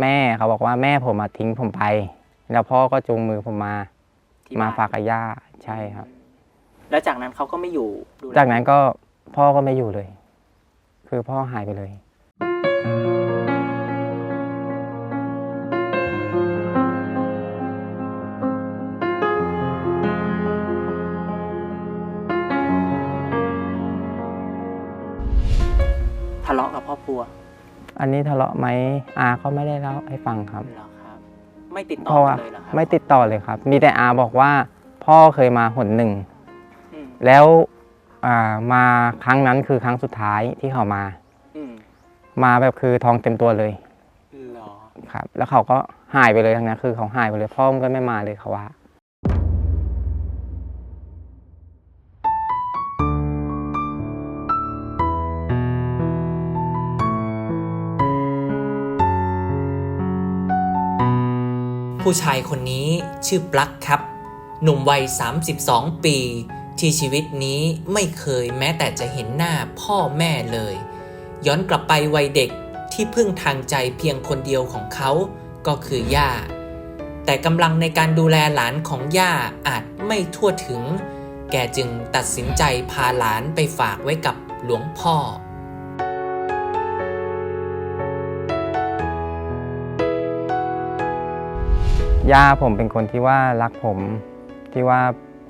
แม่เขาบอกว่าแม่ผมมาทิ้งผมไป แล้วพ่อก็จูงมือผมมาที่มาบ้นฝากกับย่าใช่ครับ แล้วจากนั้นเขาก็ไม่อยู่ดูแลจากนั้นก็พ่อก็ไม่อยู่เลย คือพ่อหายไปเลย ทะเลาะกับครอบครัว อันนี้ทะเลาะไหมอาก็ไม่ได้เล่าให้ฟังครับ เหรอครับ ไม่ติดเพต่อราะกัว่านเลยเหรอครับไม่ติดต่อเลยครับ มีแต่อาบอกว่า พ่อเคยมาหนหนึ่ง อืมแล้วอ่ามาครั้งนั้นคือครั้งสุดท้ายที่เขามา อืมมาแบบคือทองเต็มตัวเลยเหรอครับ แล้วเขาก็หายไปเลยทั้งนั้นคือเขาหายไปเลยพ่อมันก็ไม่มาเลยเขาว่า ผู้ชายคนนี้ชื่อปลั๊กครับ หนุ่มวัย 32 ปี ที่ชีวิตนี้ไม่เคยแม้แต่จะเห็นหน้าพ่อแม่เลย ย้อนกลับไปวัยเด็กที่พึ่งทางใจเพียงคนเดียวของเขาก็คือย่า แต่กำลังในการดูแลหลานของย่าอาจไม่ทั่วถึง แกจึงตัดสินใจพาหลานไปฝากไว้กับหลวงพ่อ ย่าผมเป็นคนที่ว่ารักผมที่ว่า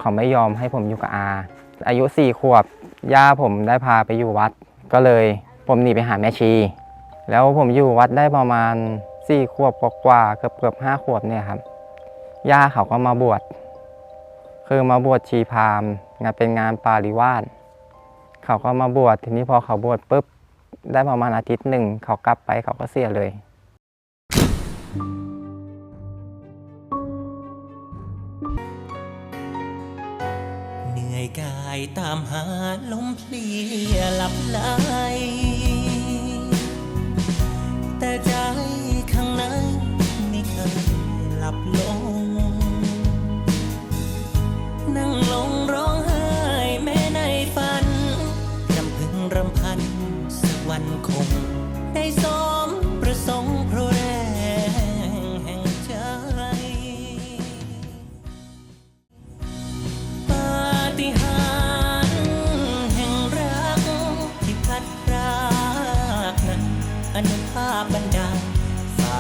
เขาไม่ยอมให้ผมอยู่กับอา อายุสี่ขวบย่าผมได้พาไปอยู่วัด ก็เลยผมหนีไปหาแม่ชี แล้วผมอยู่วัดได้ประมาณสี่ขวบกว่าเกือบเกือบห้าขวบเนี่ยครับย่าเขาก็มาบวชคือมาบวชชีพามงานเป็นงานปาริวาสเขาก็มาบวชทีนี้พอเขาบวชปุ๊บได้ประมาณอาทิตย์หนึ่งเขากลับไปเขาก็เสียเลย เหนื่อยกายตามหาลมเพลียหลับไหลแต่ใจข้างในไม่เคยหลับลง นั่งลงร้องไห้แม้ในฝันรำพึงรำพันสักวันคงได้สม